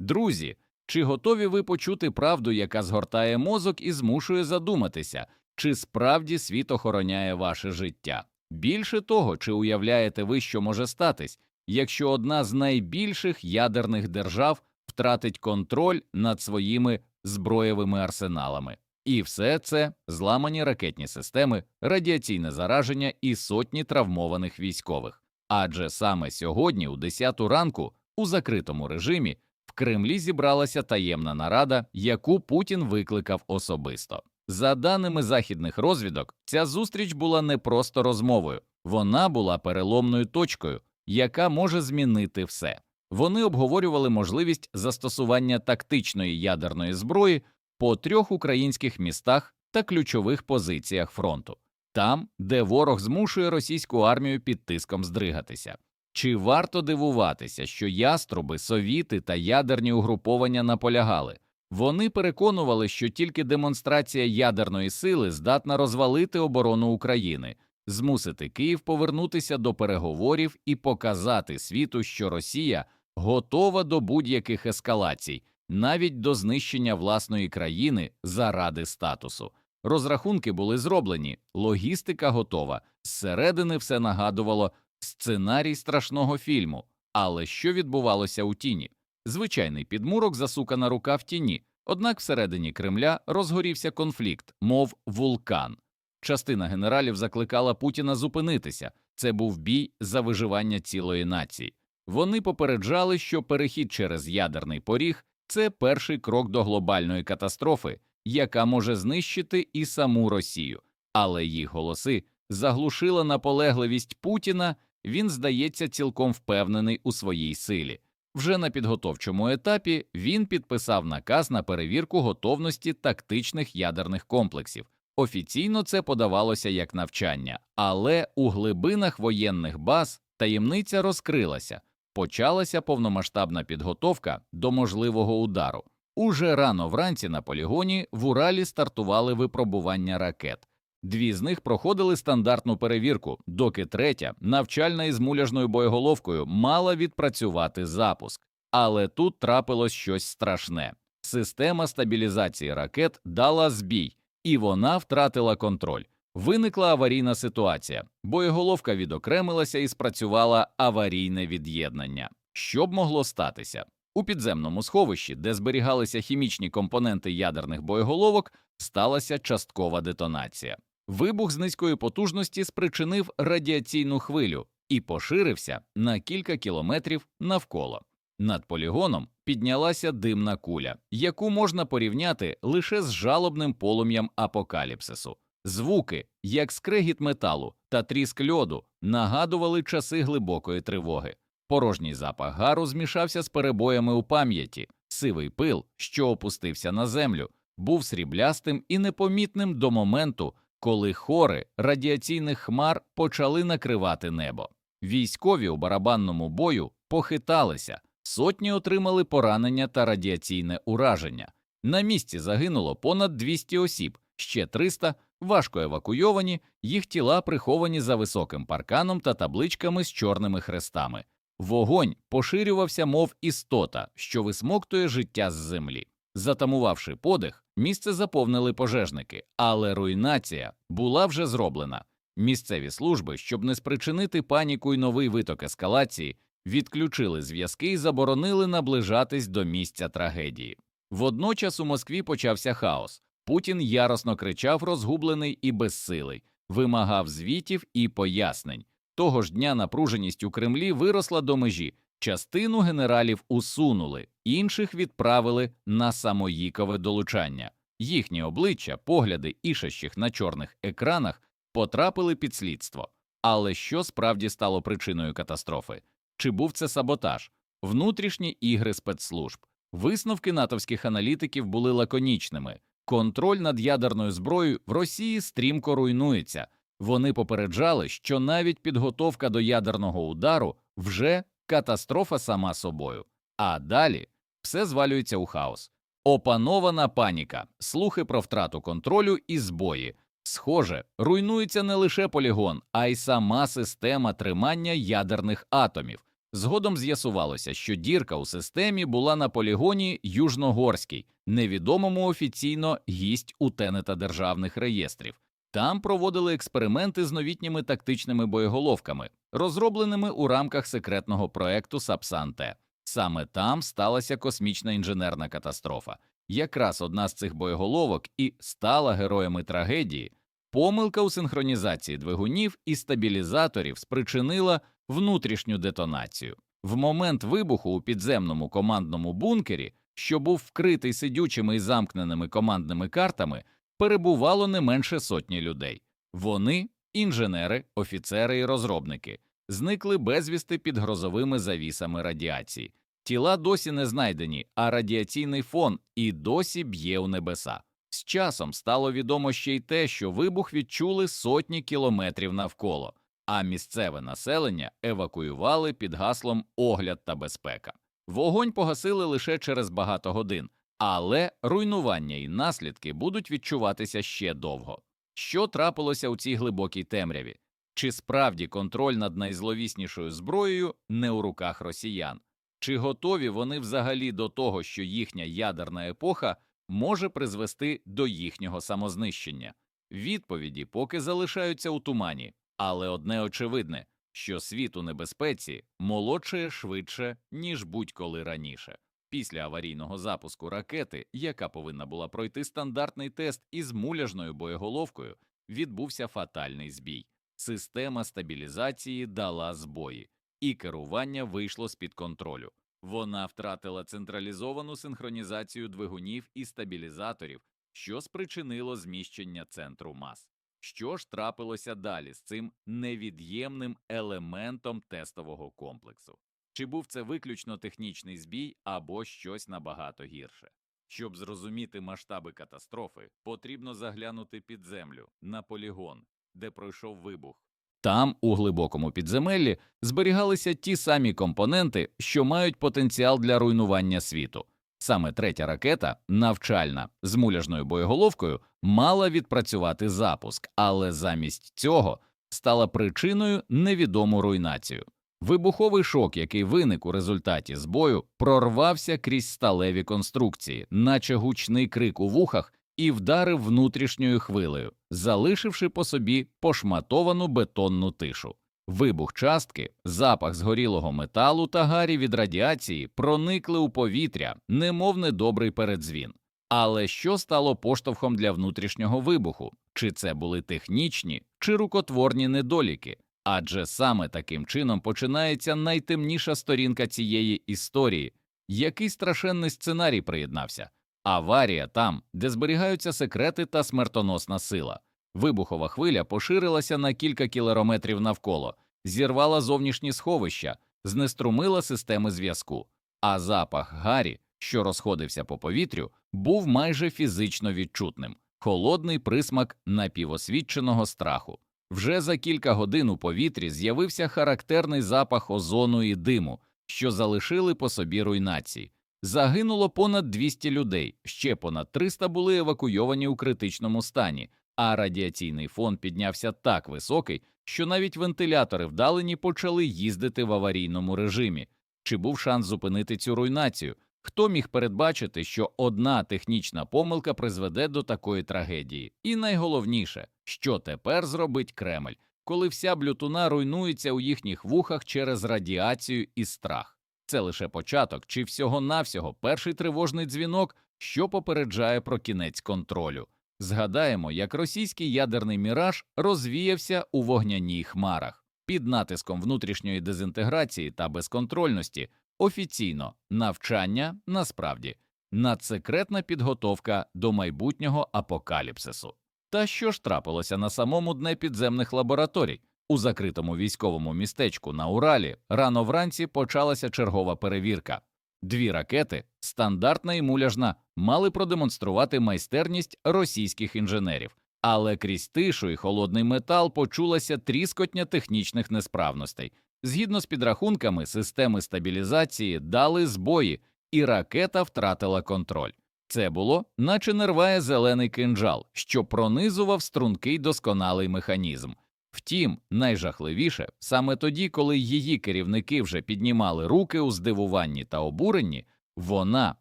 Друзі, чи готові ви почути правду, яка згортає мозок і змушує задуматися, чи справді світ охороняє ваше життя? Більше того, чи уявляєте ви, що може статись, якщо одна з найбільших ядерних держав втратить контроль над своїми зброєвими арсеналами? І все це зламані ракетні системи, радіаційне зараження і сотні травмованих військових. Адже саме сьогодні, у 10 ранку, у закритому режимі, Кремлі зібралася таємна нарада, яку Путін викликав особисто. За даними західних розвідок, ця зустріч була не просто розмовою, вона була переломною точкою, яка може змінити все. Вони обговорювали можливість застосування тактичної ядерної зброї по трьох українських містах та ключових позиціях фронту, там, де ворог змушує російську армію під тиском здригатися. Чи варто дивуватися, що яструби, совіти та ядерні угруповання наполягали? Вони переконували, що тільки демонстрація ядерної сили здатна розвалити оборону України, змусити Київ повернутися до переговорів і показати світу, що Росія готова до будь-яких ескалацій, навіть до знищення власної країни заради статусу. Розрахунки були зроблені, логістика готова, зсередини все нагадувало сценарій страшного фільму. Але що відбувалося у тіні? Звичайний підмурок засукана рука в тіні, однак всередині Кремля розгорівся конфлікт, мов вулкан. Частина генералів закликала Путіна зупинитися. Це був бій за виживання цілої нації. Вони попереджали, що перехід через ядерний поріг це перший крок до глобальної катастрофи, яка може знищити і саму Росію. Але їх голоси заглушила наполегливість Путіна. Він здається цілком впевнений у своїй силі. Вже на підготовчому етапі він підписав наказ на перевірку готовності тактичних ядерних комплексів. Офіційно це подавалося як навчання, але у глибинах воєнних баз таємниця розкрилася. Почалася повномасштабна підготовка до можливого удару. Уже рано вранці на полігоні в Уралі стартували випробування ракет. Дві з них проходили стандартну перевірку, доки третя, навчальна із муляжною боєголовкою, мала відпрацювати запуск. Але тут трапилось щось страшне. Система стабілізації ракет дала збій, і вона втратила контроль. Виникла аварійна ситуація, боєголовка відокремилася і спрацювала аварійне від'єднання. Що б могло статися? У підземному сховищі, де зберігалися хімічні компоненти ядерних боєголовок, сталася часткова детонація. Вибух з низької потужності спричинив радіаційну хвилю і поширився на кілька кілометрів навколо. Над полігоном піднялася димна куля, яку можна порівняти лише з жалобним полум'ям апокаліпсису. Звуки, як скрегіт металу та тріск льоду, нагадували часи глибокої тривоги. Порожній запах гару змішався з перебоями у пам'яті, сивий пил, що опустився на землю, був сріблястим і непомітним до моменту, коли хори радіаційних хмар почали накривати небо. Військові у барабанному бою похиталися, сотні отримали поранення та радіаційне ураження. На місці загинуло понад 200 осіб, ще 300 важко евакуйовані, їх тіла приховані за високим парканом та табличками з чорними хрестами. Вогонь поширювався, мов істота, що висмоктує життя з землі. Затамувавши подих, місце заповнили пожежники, але руйнація була вже зроблена. Місцеві служби, щоб не спричинити паніку й новий виток ескалації, відключили зв'язки і заборонили наближатись до місця трагедії. Водночас у Москві почався хаос. Путін яростно кричав, розгублений і безсилий, вимагав звітів і пояснень. Того ж дня напруженість у Кремлі виросла до межі. Частину генералів усунули, інших відправили на самоїкове долучання. Їхні обличчя, погляди ішащих на чорних екранах потрапили під слідство. Але що справді стало причиною катастрофи? Чи був це саботаж? Внутрішні ігри спецслужб. Висновки натовських аналітиків були лаконічними. Контроль над ядерною зброєю в Росії стрімко руйнується. Вони попереджали, що навіть підготовка до ядерного удару вже катастрофа сама собою. А далі все звалюється у хаос. Опанована паніка, слухи про втрату контролю і збої. Схоже, руйнується не лише полігон, а й сама система тримання ядерних атомів. Згодом з'ясувалося, що дірка у системі була на полігоні Южногорський, невідомому офіційно гість у Тенета державних реєстрів. Там проводили експерименти з новітніми тактичними боєголовками, розробленими у рамках секретного проекту Сапсан-Т. Саме там сталася космічна інженерна катастрофа. Якраз одна з цих боєголовок і стала героями трагедії. Помилка у синхронізації двигунів і стабілізаторів спричинила внутрішню детонацію. В момент вибуху у підземному командному бункері, що був вкритий сидючими і замкненими командними картами, перебувало не менше сотні людей. Вони, інженери, офіцери і розробники, зникли безвісти під грозовими завісами радіації. Тіла досі не знайдені, а радіаційний фон і досі б'є у небеса. З часом стало відомо ще й те, що вибух відчули сотні кілометрів навколо, а місцеве населення евакуювали під гаслом огляд та безпека. Вогонь погасили лише через багато годин, але руйнування і наслідки будуть відчуватися ще довго. Що трапилося у цій глибокій темряві? Чи справді контроль над найзловіснішою зброєю не у руках росіян? Чи готові вони взагалі до того, що їхня ядерна епоха може призвести до їхнього самознищення? Відповіді поки залишаються у тумані, але одне очевидне, що світ у небезпеці молодшає швидше, ніж будь-коли раніше. Після аварійного запуску ракети, яка повинна була пройти стандартний тест із муляжною боєголовкою, відбувся фатальний збій. Система стабілізації дала збої, і керування вийшло з-під контролю. Вона втратила централізовану синхронізацію двигунів і стабілізаторів, що спричинило зміщення центру мас. Що ж трапилося далі з цим невід'ємним елементом тестового комплексу? Чи був це виключно технічний збій або щось набагато гірше? Щоб зрозуміти масштаби катастрофи, потрібно заглянути під землю на полігон, де пройшов вибух. Там, у глибокому підземеллі, зберігалися ті самі компоненти, що мають потенціал для руйнування світу. Саме третя ракета, навчальна з муляжною боєголовкою, мала відпрацювати запуск, але замість цього стала причиною невідому руйнацію. Вибуховий шок, який виник у результаті збою, прорвався крізь сталеві конструкції, наче гучний крик у вухах, і вдарив внутрішньою хвилею, залишивши по собі пошматовану бетонну тишу. Вибух частки, запах згорілого металу та гарі від радіації проникли у повітря, немов недобрий передзвін. Але що стало поштовхом для внутрішнього вибуху? Чи це були технічні чи рукотворні недоліки? Адже саме таким чином починається найтемніша сторінка цієї історії, який страшенний сценарій приєднався. Аварія там, де зберігаються секрети та смертоносна сила. Вибухова хвиля поширилася на кілька кілометрів навколо, зірвала зовнішні сховища, знеструмила системи зв'язку, а запах гарі, що розходився по повітрю, був майже фізично відчутним холодний присмак напівосвідченого страху. Вже за кілька годин у повітрі з'явився характерний запах озону і диму, що залишили по собі руйнації. Загинуло понад 200 людей, ще понад 300 були евакуйовані у критичному стані, а радіаційний фон піднявся так високий, що навіть вентилятори вдалені почали їздити в аварійному режимі. Чи був шанс зупинити цю руйнацію? Хто міг передбачити, що одна технічна помилка призведе до такої трагедії? І найголовніше, що тепер зробить Кремль, коли вся блютуна руйнується у їхніх вухах через радіацію і страх? Це лише початок чи всього-навсього перший тривожний дзвінок, що попереджає про кінець контролю. Згадаємо, як російський ядерний міраж розвіявся у вогняній хмарах під натиском внутрішньої дезінтеграції та безконтрольності, офіційно навчання насправді надсекретна підготовка до майбутнього апокаліпсису. Та що ж трапилося на самому дне підземних лабораторій? У закритому військовому містечку на Уралі рано вранці почалася чергова перевірка. Дві ракети, стандартна і муляжна, мали продемонструвати майстерність російських інженерів, але крізь тишу і холодний метал почулася тріскотня технічних несправностей. Згідно з підрахунками, системи стабілізації дали збої, і ракета втратила контроль. Це було, наче нерває зелений кинджал, що пронизував стрункий досконалий механізм. Втім, найжахливіше саме тоді, коли її керівники вже піднімали руки у здивуванні та обуренні, вона,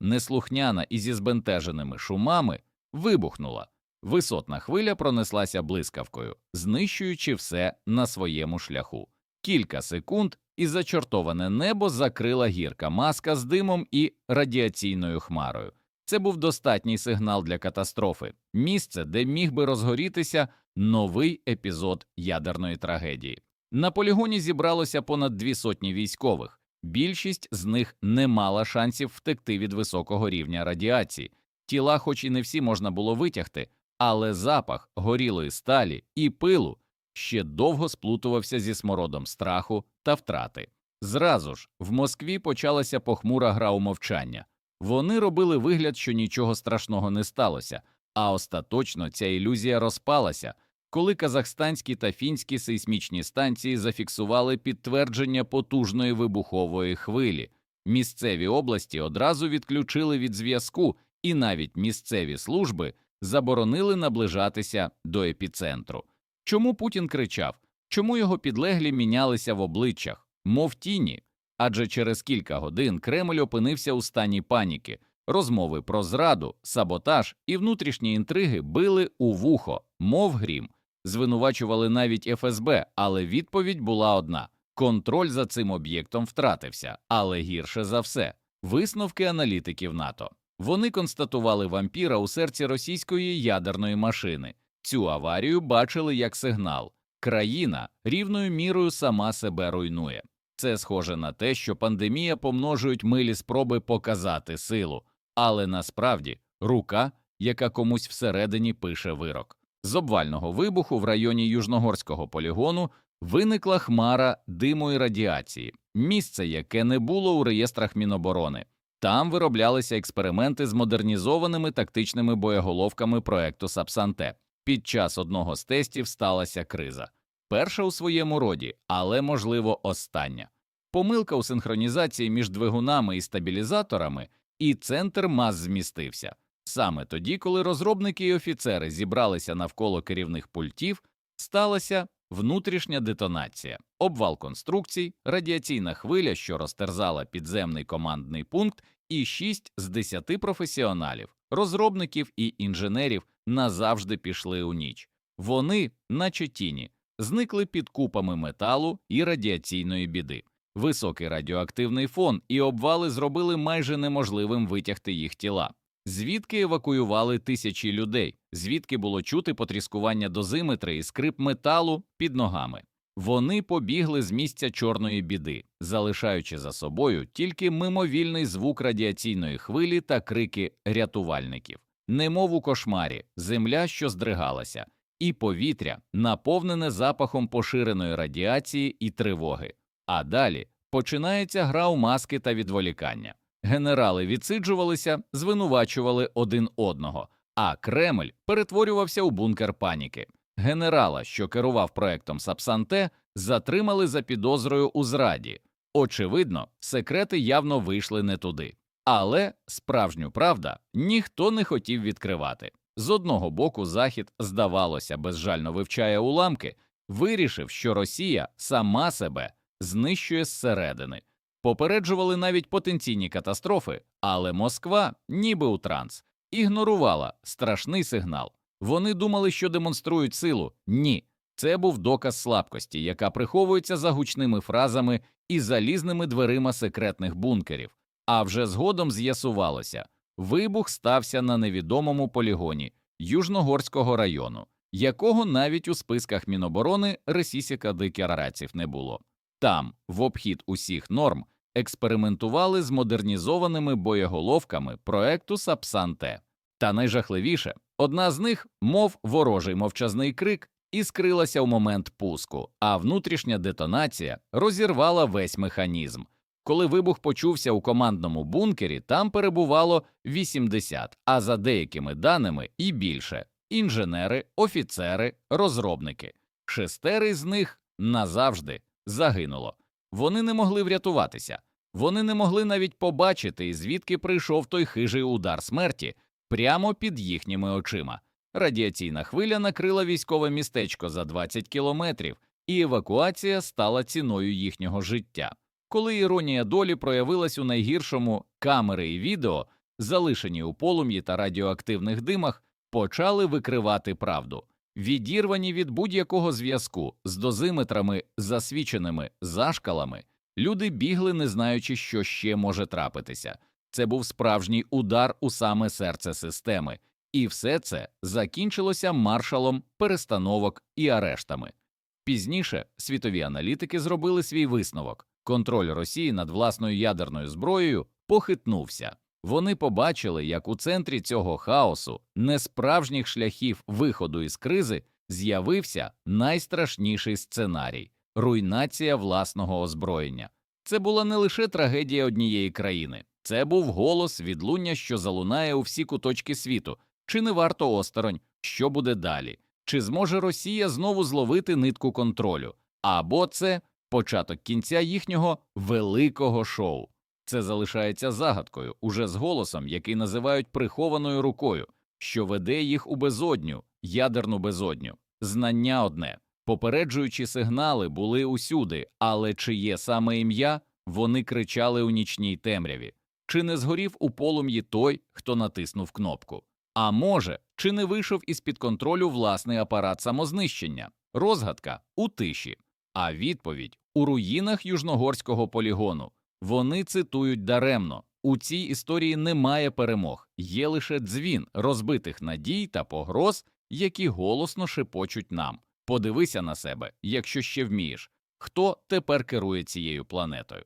неслухняна і зі збентеженими шумами, вибухнула. Висотна хвиля пронеслася блискавкою, знищуючи все на своєму шляху. Кілька секунд і зачортоване небо закрила гірка маска з димом і радіаційною хмарою. Це був достатній сигнал для катастрофи, місце, де міг би розгорітися новий епізод ядерної трагедії. На полігоні зібралося понад дві сотні військових. Більшість з них не мала шансів втекти від високого рівня радіації. Тіла, хоч і не всі можна було витягти, але запах горілої сталі і пилу ще довго сплутувався зі смородом страху та втрати. Зразу ж в Москві почалася похмура гра у мовчання. Вони робили вигляд, що нічого страшного не сталося, а остаточно ця ілюзія розпалася, коли казахстанські та фінські сейсмічні станції зафіксували підтвердження потужної вибухової хвилі. Місцеві області одразу відключили від зв'язку, і навіть місцеві служби заборонили наближатися до епіцентру. Чому Путін кричав? Чому його підлеглі мінялися в обличчях, мов тіні? Адже через кілька годин Кремль опинився у стані паніки. Розмови про зраду, саботаж і внутрішні інтриги били у вухо, мов грім, звинувачували навіть ФСБ, але відповідь була одна: контроль за цим об'єктом втратився, але гірше за все висновки аналітиків НАТО. Вони констатували вампіра у серці російської ядерної машини. Цю аварію бачили як сигнал. Країна рівною мірою сама себе руйнує. Це схоже на те, що пандемія помножують милі спроби показати силу, але насправді рука, яка комусь всередині пише вирок. З обвального вибуху в районі Южногорського полігону виникла хмара диму і радіації, місце, яке не було у реєстрах Міноборони. Там вироблялися експерименти з модернізованими тактичними боєголовками проекту Сапсанте. Під час одного з тестів сталася криза. Перша у своєму роді, але, можливо, остання. Помилка у синхронізації між двигунами і стабілізаторами, і центр мас змістився. Саме тоді, коли розробники і офіцери зібралися навколо керівних пультів, сталася внутрішня детонація, обвал конструкцій, радіаційна хвиля, що розтерзала підземний командний пункт, і шість з десяти професіоналів, розробників і інженерів назавжди пішли у ніч. Вони, наче тіні, зникли під купами металу і радіаційної біди. Високий радіоактивний фон і обвали зробили майже неможливим витягти їх тіла. Звідки евакуювали тисячі людей, звідки було чути потріскування дозиметри і скрип металу під ногами. Вони побігли з місця чорної біди, залишаючи за собою тільки мимовільний звук радіаційної хвилі та крики рятувальників, немов у кошмарі, земля, що здригалася, і повітря, наповнене запахом поширеної радіації і тривоги. А далі починається гра у маски та відволікання. Генерали відсиджувалися, звинувачували один одного, а Кремль перетворювався у бункер паніки. Генерала, що керував проектом Сапсанте, затримали за підозрою у зраді. Очевидно, секрети явно вийшли не туди. Але справжню правда ніхто не хотів відкривати. З одного боку, Захід, здавалося, безжально вивчає уламки, вирішив, що Росія сама себе знищує зсередини. Попереджували навіть потенційні катастрофи, але Москва, ніби у транс, ігнорувала страшний сигнал. Вони думали, що демонструють силу. Ні, це був доказ слабкості, яка приховується за гучними фразами і залізними дверима секретних бункерів. А вже згодом з'ясувалося, вибух стався на невідомому полігоні Южногорського району, якого навіть у списках Міноборони російських декларацій не було. Там, в обхід усіх норм, експериментували з модернізованими боєголовками проекту Сапсанте. Та найжахливіше одна з них, мов ворожий мовчазний крик, і скрилася у момент пуску, а внутрішня детонація розірвала весь механізм. Коли вибух почувся у командному бункері, там перебувало 80, а за деякими даними і більше інженери, офіцери, розробники. Шестери з них назавжди загинуло. Вони не могли врятуватися, вони не могли навіть побачити, звідки прийшов той хижий удар смерті прямо під їхніми очима. Радіаційна хвиля накрила військове містечко за 20 кілометрів, і евакуація стала ціною їхнього життя. Коли іронія долі проявилась у найгіршому, камери і відео, залишені у полум'ї та радіоактивних димах, почали викривати правду. Відірвані від будь-якого зв'язку з дозиметрами, засвіченими зашкалами, люди бігли, не знаючи, що ще може трапитися. Це був справжній удар у саме серце системи, і все це закінчилося маршалом перестановок і арештами. Пізніше світові аналітики зробили свій висновок. Контроль Росії над власною ядерною зброєю похитнувся. Вони побачили, як у центрі цього хаосу, несправжніх шляхів виходу із кризи, з'явився найстрашніший сценарій руйнація власного озброєння. Це була не лише трагедія однієї країни, це був голос відлуння, що залунає у всі куточки світу. Чи не варто осторонь, що буде далі? Чи зможе Росія знову зловити нитку контролю? Або це початок кінця їхнього великого шоу. Це залишається загадкою, уже з голосом, який називають прихованою рукою, що веде їх у безодню, ядерну безодню. Знання одне, попереджуючі сигнали були усюди, але чиє саме ім'я вони кричали у нічній темряві. Чи не згорів у полум'ї той, хто натиснув кнопку? А може, чи не вийшов із під контролю власний апарат самознищення? Розгадка у тиші, а відповідь у руїнах южногорського полігону. Вони цитують даремно. У цій історії немає перемог, є лише дзвін розбитих надій та погроз, які голосно шепочуть нам. Подивися на себе, якщо ще вмієш, хто тепер керує цією планетою.